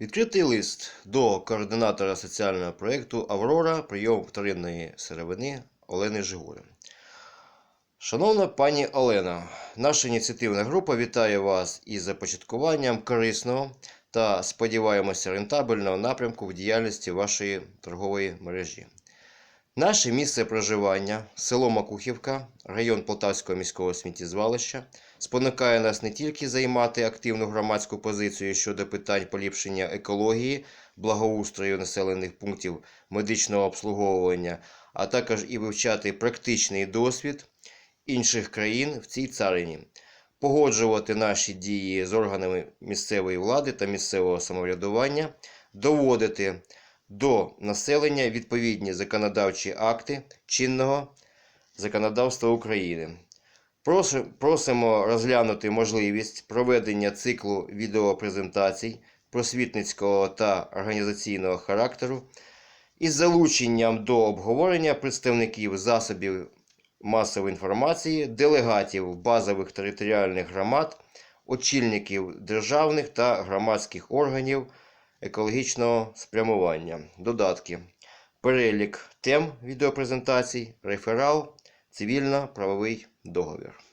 Відкритий лист до координатора соціального проєкту Аврора прийом вторинної сировини Олени Жигури. Шановна пані Олена, наша ініціативна група вітає вас із започаткуванням корисного та, сподіваємося, рентабельного напрямку в діяльності вашої торгової мережі. Наше місце проживання, село Макухівка, район Полтавського міського сміттєзвалища, спонукає нас не тільки займати активну громадську позицію щодо питань поліпшення екології, благоустрою населених пунктів медичного обслуговування, а також і вивчати практичний досвід інших країн в цій царині, погоджувати наші дії з органами місцевої влади та місцевого самоврядування, доводити до населення відповідні законодавчі акти чинного законодавства України. Просимо розглянути можливість проведення циклу відеопрезентацій просвітницького та організаційного характеру із залученням до обговорення представників засобів масової інформації, делегатів базових територіальних громад, очільників державних та громадських органів екологічного спрямування. Додатки. Перелік тем відеопрезентацій, реферал, цивільно-правовий договір.